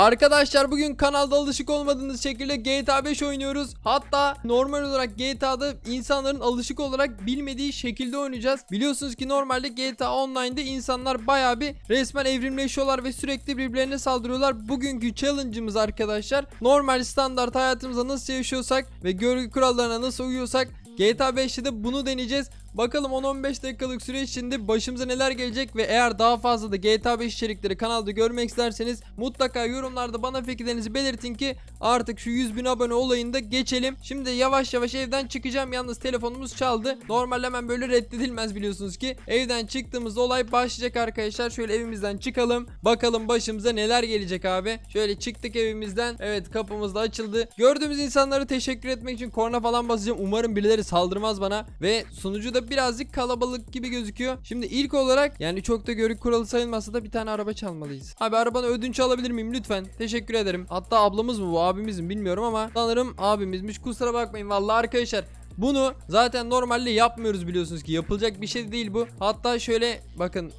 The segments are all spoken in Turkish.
Arkadaşlar bugün kanalda alışık olmadığınız şekilde GTA 5 oynuyoruz. Hatta normal olarak GTA'da insanların alışık olarak bilmediği şekilde oynayacağız. Biliyorsunuz ki normalde GTA Online'da insanlar bayağı bir resmen evrimleşiyorlar ve sürekli birbirlerine saldırıyorlar. Bugünkü challenge'ımız arkadaşlar normal standart hayatımıza nasıl yaşıyorsak ve görgü kurallarına nasıl uyuyorsak GTA 5'te de bunu deneyeceğiz. Bakalım 10-15 dakikalık süre içinde başımıza neler gelecek ve eğer daha fazla da GTA 5 içerikleri kanalda görmek isterseniz mutlaka yorumlarda bana fikirlerinizi belirtin ki artık şu 100 bin abone olayında geçelim. Şimdi yavaş yavaş evden çıkacağım yalnız telefonumuz çaldı. Normal hemen böyle reddedilmez biliyorsunuz ki. Evden çıktığımız olay başlayacak arkadaşlar. Şöyle evimizden çıkalım. Bakalım başımıza neler gelecek abi. Şöyle çıktık evimizden. Evet kapımız da açıldı. Gördüğümüz insanlara teşekkür etmek için korna falan basacağım. Umarım birileri saldırmaz bana. Ve sunucu da birazcık kalabalık gibi gözüküyor. Şimdi ilk olarak yani çok da görük kuralı sayılmasa da bir tane araba çalmalıyız. Abi arabanı ödünç alabilir miyim lütfen? Teşekkür ederim. Hatta ablamız mı bu abimiz mi bilmiyorum ama sanırım abimizmiş. Kusura bakmayın vallahi arkadaşlar. Bunu zaten normalde yapmıyoruz biliyorsunuz ki. Yapılacak bir şey değil bu. Hatta şöyle bakın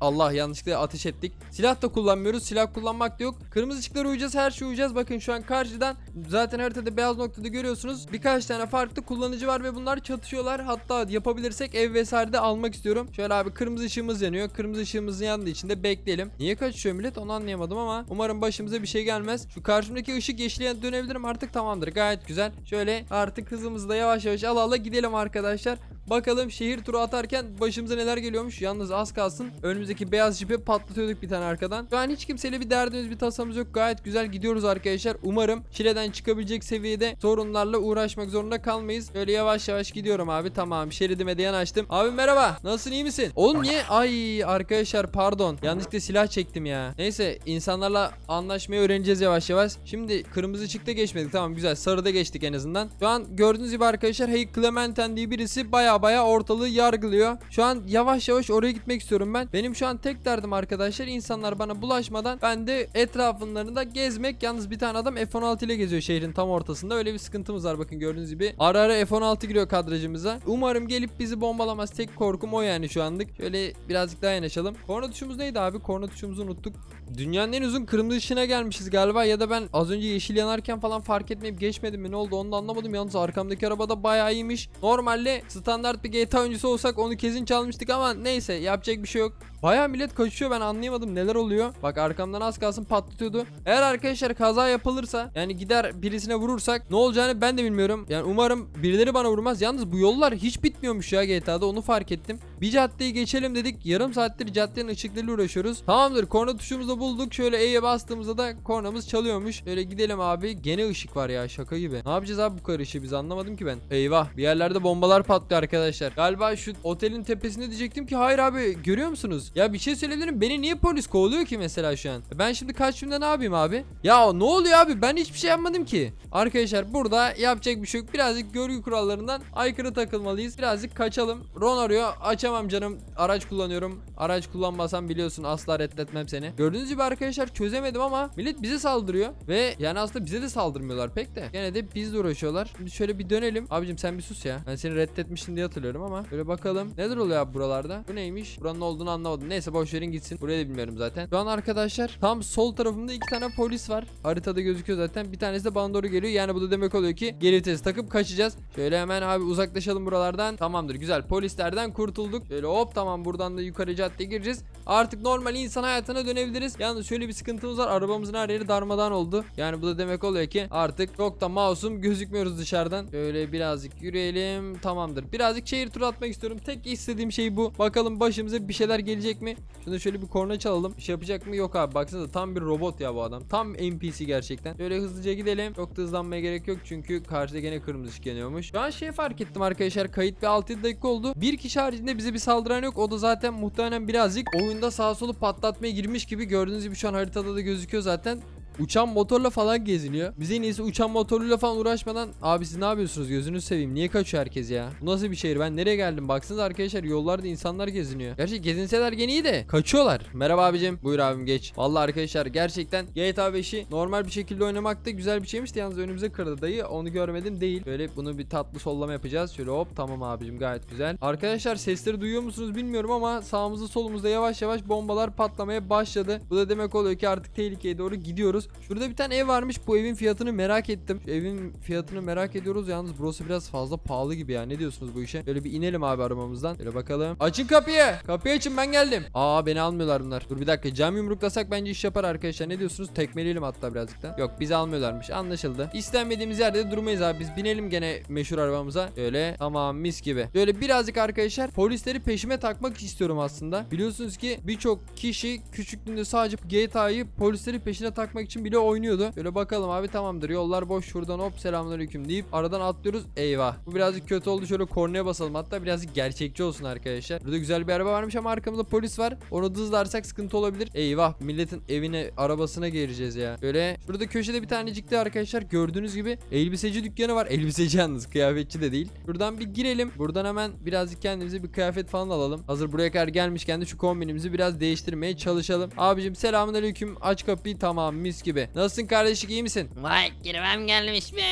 Allah yanlışlıkla ateş ettik. Silah da kullanmıyoruz. Silah kullanmak da yok. Kırmızı ışıklara uyacağız. Her şeye uyacağız. Bakın şu an karşıdan zaten haritada beyaz noktada görüyorsunuz. Birkaç tane farklı kullanıcı var ve bunlar çatışıyorlar. Hatta yapabilirsek ev vesaire de almak istiyorum. Şöyle abi kırmızı ışığımız yanıyor. Kırmızı ışığımızın yandığı için de bekleyelim. Niye kaçışıyor millet onu anlayamadım ama umarım başımıza bir şey gelmez. Şu karşımdaki ışık yeşile dönebilirim artık tamamdır. Gayet güzel. Şöyle artık hızımızı da yavaş yavaş ala ala gidelim arkadaşlar. Bakalım şehir turu atarken başımıza neler geliyormuş. Yalnız az kalsın. Önümüzdeki beyaz jipi patlatıyorduk bir tane arkadan. Şu an hiç kimseyle bir derdimiz bir tasamız yok. Gayet güzel gidiyoruz arkadaşlar. Umarım çileden çıkabilecek seviyede sorunlarla uğraşmak zorunda kalmayız. Böyle yavaş yavaş gidiyorum abi. Tamam şeridime de yanaştım. Abi merhaba. Nasılsın iyi misin? Oğlum niye? Ay arkadaşlar pardon. Yanlışlıkla silah çektim ya. Neyse insanlarla anlaşmayı öğreneceğiz yavaş yavaş. Şimdi kırmızı ışıkta geçmedik. Tamam güzel. Sarıda geçtik en azından. Şu an gördüğünüz gibi arkadaşlar Hey Clementen diye birisi baya ortalığı yargılıyor. Şu an yavaş yavaş oraya gitmek istiyorum ben. Benim şu an tek derdim arkadaşlar insanlar bana bulaşmadan ben de etraflarında gezmek. Yalnız bir tane adam F-16 ile geziyor şehrin tam ortasında. Öyle bir sıkıntımız var bakın gördüğünüz gibi. Ara ara F-16 giriyor kadrajımıza. Umarım gelip bizi bombalamaz. Tek korkum o yani şu anlık. Şöyle birazcık daha yanaşalım. Korna tuşumuz neydi abi? Korna tuşumuzu unuttuk. Dünyanın en uzun kırmızı ışığına gelmişiz galiba ya da ben az önce yeşil yanarken falan fark etmeyip geçmedim mi ne oldu onu da anlamadım yalnız arkamdaki araba da bayağı iyiymiş. Normalde standart bir GTA oyuncusu olsak onu kesin çalmıştık ama neyse yapacak bir şey yok. Bayağı millet kaçıyor ben anlayamadım neler oluyor. Bak arkamdan az kalsın patlatıyordu. Eğer arkadaşlar kaza yapılırsa yani gider birisine vurursak ne olacağını ben de bilmiyorum. Yani umarım birileri bana vurmaz. Yalnız bu yollar hiç bitmiyormuş ya GTA'da onu fark ettim. Bir caddeyi geçelim dedik. Yarım saattir caddenin ışıklarıyla uğraşıyoruz. Tamamdır korna tuşumuzu bulduk. Şöyle E'ye bastığımızda da kornamız çalıyormuş. Şöyle gidelim abi. Gene ışık var ya şaka gibi. Ne yapacağız abi bu kadar ışığı biz anlamadım ki ben. Eyvah bir yerlerde bombalar patlıyor arkadaşlar. Galiba şu otelin tepesinde diyecektim ki hayır abi görüyor musunuz? Ya bir şey söyleyebilirim. Beni niye polis kovalıyor ki mesela şu an? Ben şimdi kaçtığımda ne yapayım abi? Ya ne oluyor abi? Ben hiçbir şey yapmadım ki. Arkadaşlar burada yapacak bir şey yok. Birazcık görgü kurallarından aykırı takılmalıyız. Birazcık kaçalım. Ron arıyor. Açamam canım. Araç kullanıyorum. Araç kullanmasam biliyorsun asla reddetmem seni. Gördüğünüz gibi arkadaşlar çözemedim ama millet bize saldırıyor. Ve yani aslında bize de saldırmıyorlar pek de. Gene de bizle uğraşıyorlar. Şimdi şöyle bir dönelim. Abicim sen bir sus ya. Ben seni reddetmiştim diye hatırlıyorum ama. Böyle bakalım. Neler oluyor abi buralarda? Bu neymiş? Buranın ne olduğunu anlamadım. Neyse boş verin gitsin. Burayı da bilmiyorum zaten. Şu an arkadaşlar tam sol tarafımda iki tane polis var. Haritada gözüküyor zaten. Bir tanesi de bana doğru geliyor. Yani bu da demek oluyor ki geri vitesi takıp kaçacağız. Şöyle hemen abi uzaklaşalım buralardan. Tamamdır güzel. Polislerden kurtulduk. Şöyle hop tamam buradan da yukarı caddeye gireceğiz. Artık normal insan hayatına dönebiliriz. Yalnız şöyle bir sıkıntımız var. Arabamızın her yeri darmadan oldu. Yani bu da demek oluyor ki artık çok da masum gözükmüyoruz dışarıdan. Şöyle birazcık yürüyelim. Tamamdır. Birazcık şehir turu atmak istiyorum. Tek istediğim şey bu. Bakalım başımıza bir şeyler gelecek mi? Şunu şöyle bir korna çalalım. Şey yapacak mı? Yok abi. Baksana tam bir robot ya bu adam. Tam NPC gerçekten. Şöyle hızlıca gidelim. Çok da hızlanmaya gerek yok çünkü karşıda gene kırmızı ışık yanıyormuş. Şu an şey fark ettim arkadaşlar. Kayıt bir 6 dakika oldu. Bir kişi haricinde bize bir saldıran yok. O da zaten muhtemelen birazcık oyunda sağa solu patlatmaya girmiş gibi. Gördüğünüz gibi şu an haritada da gözüküyor zaten. Uçan motorla falan geziniyor. Bize en iyisi uçan motoruyla falan uğraşmadan abi siz ne yapıyorsunuz gözünü seveyim. Niye kaçıyor herkes ya? Bu nasıl bir şehir? Ben nereye geldim? Baksanıza arkadaşlar yollarda insanlar geziniyor. Gerçi gezinseler gene iyi de kaçıyorlar. Merhaba abicim. Buyur abim geç. Vallahi arkadaşlar gerçekten GTA 5'i normal bir şekilde oynamak da güzel bir şeymiş yalnız önümüze kırdı dayı. Onu görmedim değil. Böyle bunu bir tatlı sollama yapacağız. Şöyle hop tamam abicim gayet güzel. Arkadaşlar sesleri duyuyor musunuz bilmiyorum ama sağımızda solumuzda yavaş yavaş bombalar patlamaya başladı. Bu da demek oluyor ki artık tehlikeye doğru gidiyoruz. Şurada bir tane ev varmış. Bu evin fiyatını merak ettim. Şu evin fiyatını merak ediyoruz. Yalnız burası biraz fazla pahalı gibi ya. Ne diyorsunuz bu işe? Böyle bir inelim abi arabamızdan. Böyle bakalım. Açın kapıyı. Kapıyı açın ben geldim. Aa beni almıyorlar bunlar. Dur bir dakika. Cam yumruklasak bence iş yapar arkadaşlar. Ne diyorsunuz? Tekmeleyelim hatta birazcık da. Yok bizi almıyorlarmış. Anlaşıldı. İstenmediğimiz yerde de durmayız abi. Biz binelim gene meşhur arabamıza. Böyle tamam mis gibi. Böyle birazcık arkadaşlar polisleri peşime takmak istiyorum aslında. Biliyorsunuz ki birçok kişi küçüklüğünde sadece GTA'yı polisleri peşine takmak için bile oynuyordu. Böyle bakalım abi tamamdır. Yollar boş şuradan hop selamünaleyküm deyip aradan atlıyoruz. Eyvah. Bu birazcık kötü oldu. Şöyle kornaya basalım. Hatta birazcık gerçekçi olsun arkadaşlar. Burada güzel bir araba varmış ama arkamızda polis var. Onu hızlarsak sıkıntı olabilir. Eyvah. Milletin evine arabasına gireceğiz ya. Böyle şurada köşede bir tanecik de arkadaşlar gördüğünüz gibi elbiseci dükkanı var. Elbiseci yalnız kıyafetçi de değil. Buradan bir girelim. Buradan hemen birazcık kendimize bir kıyafet falan alalım. Hazır buraya kadar gelmişken de şu kombinimizi biraz değiştirmeye çalışalım. Abicim selamünaleyküm. Aç kapıyı tamam mis gibi. Nasılsın kardeşlik iyi misin? Vay kirvem gelmiş be.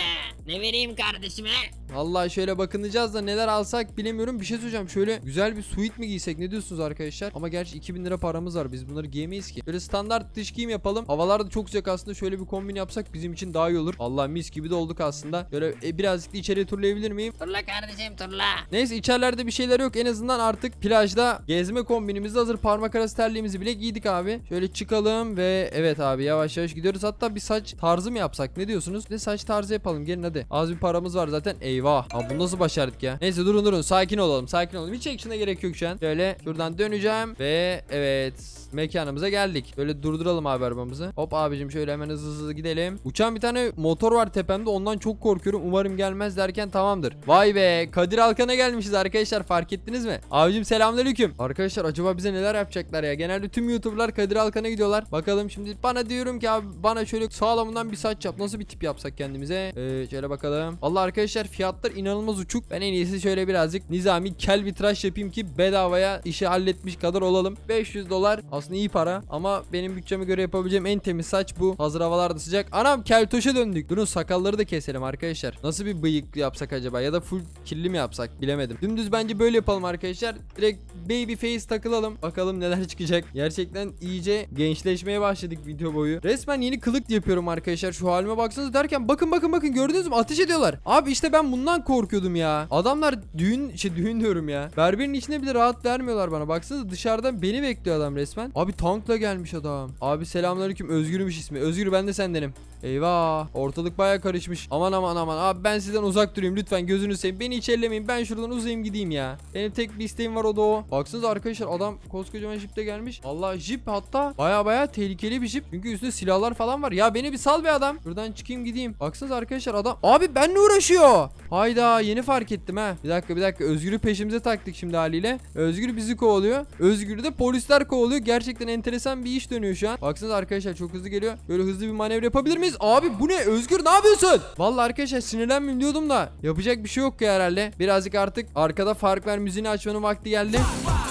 Ne vereyim kardeşime? Vallahi şöyle bakınacağız da neler alsak bilemiyorum. Bir şey söyleyeceğim. Şöyle güzel bir suit mi giysek? Ne diyorsunuz arkadaşlar? Ama gerçi 2000 lira paramız var. Biz bunları giyemeyiz ki. Böyle standart dış giyim yapalım. Havalar da çok sıcak aslında. Şöyle bir kombin yapsak bizim için daha iyi olur. Allah mis gibi de olduk aslında. Böyle e, birazcık da içeriye turlayabilir miyim? Turla kardeşim turla. Neyse içerilerde bir şeyler yok. En azından artık plajda gezme kombinimizde hazır parmak arası terliğimizi bile giydik abi. Şöyle çıkalım ve evet abi yavaş yavaş gidiyoruz. Hatta bir saç tarzı mı yapsak? Ne diyorsunuz? Bir de saç tarzı yapalım. Gelin hadi. Az bir paramız var zaten. Eyvah. Abi bunu nasıl başardık ya? Neyse durun durun. Sakin olalım. Sakin olalım. Hiç action'a gerek yok şu an. Şöyle şuradan döneceğim ve evet mekanımıza geldik. Böyle durduralım abi arabamızı. Hop abicim şöyle hemen hızlı hızlı gidelim. Uçan bir tane motor var tepemde. Ondan çok korkuyorum. Umarım gelmez derken tamamdır. Vay be. Kadir Alkan'a gelmişiz arkadaşlar. Fark ettiniz mi? Abicim selamünaleyküm. Arkadaşlar acaba bize neler yapacaklar ya? Genelde tüm YouTuber'lar Kadir Alkan'a gidiyorlar. Bakalım şimdi bana diyorum ki abi bana şöyle sağlamından bir saç yap. Nasıl bir tip yapsak kendimize? Ee, şöyle bakalım. Allah arkadaşlar fiyatlar inanılmaz uçuk. Ben en iyisi şöyle birazcık nizami kel bir tıraş yapayım ki bedavaya işi halletmiş kadar olalım. 500 dolar aslında iyi para ama benim bütçeme göre yapabileceğim en temiz saç bu. Hazır havalarda sıcak. Anam keltoşa döndük. Durun sakalları da keselim arkadaşlar. Nasıl bir bıyık yapsak acaba ya da full kirli mi yapsak bilemedim. Dümdüz bence böyle yapalım arkadaşlar. Direkt baby face takılalım. Bakalım neler çıkacak. Gerçekten iyice gençleşmeye başladık video boyu. Resmen yeni kılık yapıyorum arkadaşlar. Şu halime baksanız derken bakın bakın bakın gördünüz mü ateş ediyorlar. Abi işte ben bundan korkuyordum ya. Adamlar düğün şey düğün diyorum ya. Berberin içinde bile rahat vermiyorlar bana. Baksanıza dışarıdan beni bekliyor adam resmen. Abi tankla gelmiş adam. Abi selamünaleyküm. Özgür'müş ismi. Özgür ben de sendenim. Eyvah ortalık baya karışmış. Aman aman aman abi ben sizden uzak durayım lütfen gözünü seveyim. Beni hiç ben şuradan uzayayım gideyim ya. Benim tek bir isteğim var o da o. Baksanıza arkadaşlar adam koskocaman jipte gelmiş. Allah jip hatta baya baya tehlikeli bir jip. Çünkü üstünde silahlar falan var. Ya beni bir sal be adam. Şuradan çıkayım gideyim. Baksanıza arkadaşlar adam. Abi benle uğraşıyor. Hayda yeni fark ettim ha. Bir dakika bir dakika Özgür'ü peşimize taktık şimdi haliyle. Özgür bizi kovalıyor. Özgür'ü de polisler kovalıyor. Gerçekten enteresan bir iş dönüyor şu an. Baksanıza arkadaşlar çok hızlı geliyor. Böyle hızlı bir manevra yapabilir miyiz? Abi bu ne? Özgür ne yapıyorsun? Vallahi arkadaşlar sinirlenmeyeyim diyordum da yapacak bir şey yok ya herhalde. Birazcık artık arkada fark ver müziğini açmanın vakti geldi.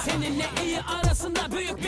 Seninle iyi arasında büyük bir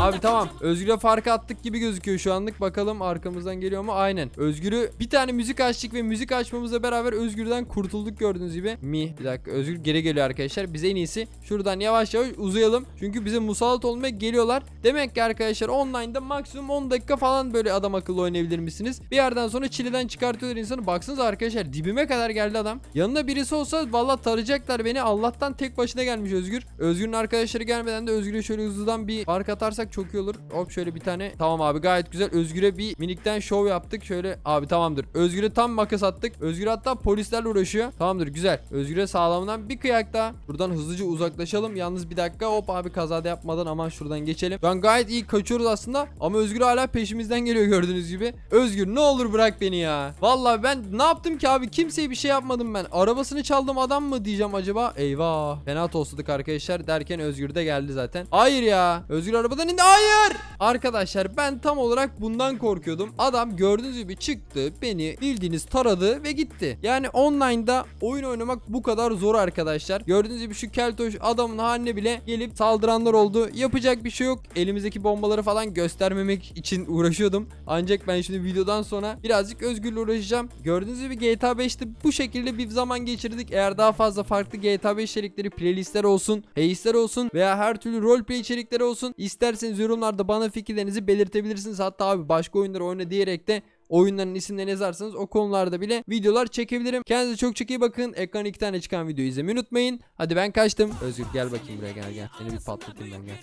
Abi tamam. Özgür'e fark attık gibi gözüküyor şu anlık. Bakalım arkamızdan geliyor mu? Aynen. Özgür'ü bir tane müzik açtık ve müzik açmamızla beraber Özgür'den kurtulduk gördüğünüz gibi. Mi bir dakika Özgür geri geliyor arkadaşlar. Biz en iyisi şuradan yavaş yavaş uzayalım. Çünkü bize musallat olmaya geliyorlar. Demek ki arkadaşlar online'da maksimum 10 dakika falan böyle adam akıllı oynayabilir misiniz? Bir yerden sonra çileden çıkartıyorlar insanı. Baksanıza arkadaşlar dibime kadar geldi adam. Yanında birisi olsa valla tarayacaklar beni. Allah'tan tek başına gelmiş Özgür. Özgür'ün arkadaşları gelmeden de Özgür'e şöyle hızlıdan bir fark atarsak çok iyi olur. Hop şöyle bir tane. Tamam abi gayet güzel. Özgür'e bir minikten şov yaptık. Şöyle abi tamamdır. Özgür'e tam makas attık. Özgür hatta polislerle uğraşıyor. Tamamdır güzel. Özgür'e sağlamından bir kıyak daha. Buradan hızlıca uzaklaşalım. Yalnız bir dakika hop abi kazada yapmadan aman şuradan geçelim. An gayet iyi kaçıyoruz aslında. Ama Özgür hala peşimizden geliyor gördüğünüz gibi. Özgür ne olur bırak beni ya. Vallahi ben ne yaptım ki abi? Kimseye bir şey yapmadım ben. Arabasını çaldım adam mı diyeceğim acaba? Eyvah. Fena tosladık arkadaşlar derken Özgür de geldi zaten. Hayır ya. Özgür arabadan indi. Hayır. Arkadaşlar ben tam olarak bundan korkuyordum. Adam gördüğünüz gibi çıktı. Beni bildiğiniz taradı ve gitti. Yani online'da oyun oynamak bu kadar zor arkadaşlar. Gördüğünüz gibi şu keltoş adamın haline bile gelip saldıranlar oldu. Yapacak bir şey yok. Elimizdeki bombaları falan göstermemek için uğraşıyordum. Ancak ben şimdi videodan sonra birazcık özgürle uğraşacağım. Gördüğünüz gibi GTA 5'te bu şekilde bir zaman geçirdik. Eğer daha fazla farklı GTA 5 içerikleri, playlistler olsun, heisler olsun veya her türlü roleplay içerikleri olsun isterseniz isterseniz yorumlarda bana fikirlerinizi belirtebilirsiniz. Hatta abi başka oyunları oyna diyerek de oyunların isimlerini yazarsanız o konularda bile videolar çekebilirim. Kendinize çok çok iyi bakın. Ekran iki tane çıkan videoyu izlemeyi unutmayın. Hadi ben kaçtım. Özgür gel bakayım buraya gel gel. Seni bir patlatayım ben gel.